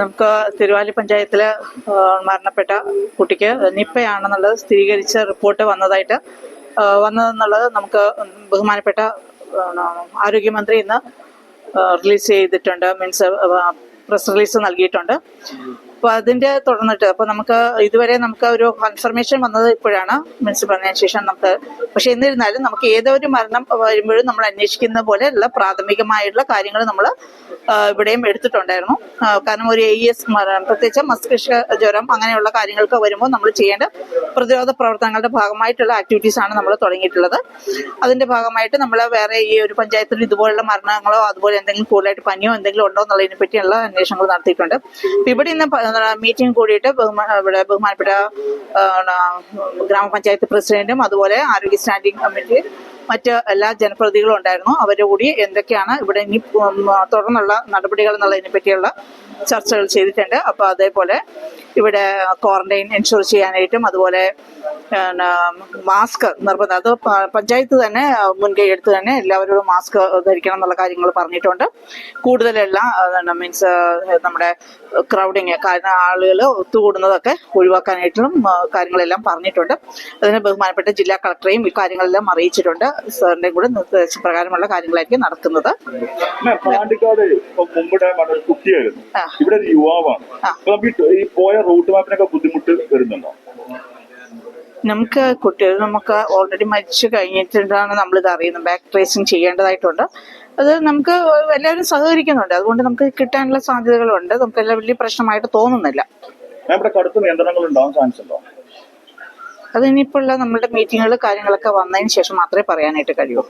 നമുക്ക് തിരുവാലി പഞ്ചായത്തിൽ മരണപ്പെട്ട കുട്ടിക്ക് നിപ്പയാണെന്നുള്ളത് സ്ഥിരീകരിച്ച റിപ്പോർട്ട് വന്നതായിട്ട് വന്നതെന്നുള്ളത് നമുക്ക് ബഹുമാനപ്പെട്ട ആരോഗ്യമന്ത്രി ഇന്ന് റിലീസ് ചെയ്തിട്ടുണ്ട് മീൻസ് പ്രസ് റിലീസ് നൽകിയിട്ടുണ്ട്. അപ്പോൾ അതിന്റെ തുടർന്നിട്ട് അപ്പോൾ നമുക്ക് ഇതുവരെ നമുക്ക് ഒരു കൺഫർമേഷൻ വന്നത് ഇപ്പോഴാണ്. മീൻസ് പറഞ്ഞതിന് ശേഷം നമുക്ക് പക്ഷെ എന്നിരുന്നാലും നമുക്ക് ഏതൊരു മരണം വരുമ്പോഴും നമ്മൾ അന്വേഷിക്കുന്ന പോലെയുള്ള പ്രാഥമികമായിട്ടുള്ള കാര്യങ്ങൾ നമ്മൾ ഇവിടെയും എടുത്തിട്ടുണ്ടായിരുന്നു. കാരണം ഒരു എ എസ് പ്രത്യേകിച്ച് മസ്തിഷ്ക ജ്വരം അങ്ങനെയുള്ള കാര്യങ്ങൾക്ക് വരുമ്പോൾ നമ്മൾ ചെയ്യേണ്ട പ്രതിരോധ പ്രവർത്തനങ്ങളുടെ ഭാഗമായിട്ടുള്ള ആക്ടിവിറ്റീസ് ആണ് നമ്മൾ തുടങ്ങിയിട്ടുള്ളത്. അതിന്റെ ഭാഗമായിട്ട് നമ്മൾ വേറെ ഈ ഒരു പഞ്ചായത്തിൽ ഇതുപോലുള്ള മരണങ്ങളോ അതുപോലെ എന്തെങ്കിലും കൂടുതലായിട്ട് പനിയോ എന്തെങ്കിലും ഉണ്ടോ എന്നുള്ളതിനെ പറ്റിയുള്ള അന്വേഷണങ്ങൾ നടത്തിയിട്ടുണ്ട്. ഇവിടെ ഇന്ന് മീറ്റിംഗ് കൂടിയിട്ട് ഇവിടെ ബഹുമാനപ്പെട്ട ഗ്രാമപഞ്ചായത്ത് പ്രസിഡന്റും അതുപോലെ ആരോഗ്യ സ്റ്റാൻഡിംഗ് കമ്മിറ്റി മറ്റ് എല്ലാ ജനപ്രതിനിധികളും ഉണ്ടായിരുന്നു. അവരുടെ കൂടി എന്തൊക്കെയാണ് ഇവിടെ ഇനി തുടർന്നുള്ള നടപടികൾ എന്നുള്ളതിനെ പറ്റിയുള്ള ചർച്ചകൾ ചെയ്തിട്ടുണ്ട്. അപ്പോൾ അതേപോലെ ഇവിടെ ക്വാറന്റൈൻ എൻഷുർ ചെയ്യാനായിട്ടും അതുപോലെ മാസ്ക് നിർബന്ധം. അത് പഞ്ചായത്ത് തന്നെ മുൻകൈ എടുത്ത് തന്നെ എല്ലാവരോടും മാസ്ക് ധരിക്കണം എന്നുള്ള കാര്യങ്ങൾ പറഞ്ഞിട്ടുണ്ട്. കൂടുതലെല്ലാം മീൻസ് നമ്മുടെ ക്രൗഡിങ് കാരണം ആളുകൾ ഒത്തുകൂടുന്നതൊക്കെ ഒഴിവാക്കാനായിട്ടും കാര്യങ്ങളെല്ലാം പറഞ്ഞിട്ടുണ്ട്. അതിന് ബഹുമാനപ്പെട്ട ജില്ലാ കളക്ടറെയും ഈ കാര്യങ്ങളെല്ലാം അറിയിച്ചിട്ടുണ്ട്. സാറിന്റെയും കൂടെ നിർദ്ദേശപ്രകാരമുള്ള കാര്യങ്ങളായിരിക്കും നടക്കുന്നത്. ഇവിടെ യുവാവാണ്. ഈ പോയ റൂട്ട് മാപ്പിനൊക്കെ ബുദ്ധിമുട്ട് വരുന്നുണ്ടോ? നമുക്ക് കുട്ടികൾ നമുക്ക് ഓൾറെഡി മരിച്ചു കഴിഞ്ഞിട്ടാണ് ഇത് അറിയുന്നത് ബാക്ക് ട്രേസിങ് ചെയ്യേണ്ടതായിട്ടുണ്ട്. അത് നമുക്ക് എല്ലാവരും സഹകരിക്കുന്നുണ്ട്. അതുകൊണ്ട് നമുക്ക് കിട്ടാനുള്ള സാധ്യതകളുണ്ട്. നമുക്ക് എല്ലാം വലിയ പ്രശ്നമായിട്ട് തോന്നുന്നില്ല. നമ്മളുടെ കടുത്ത നിയന്ത്രണങ്ങൾ ഉണ്ടാവാൻ ചാൻസ് ഉണ്ടോ? അത് ഉള്ള നമ്മുടെ മീറ്റിങ്ങുകൾ കാര്യങ്ങളൊക്കെ വന്നതിന് ശേഷം മാത്രമേ പറയാനായിട്ട് കഴിയൂ.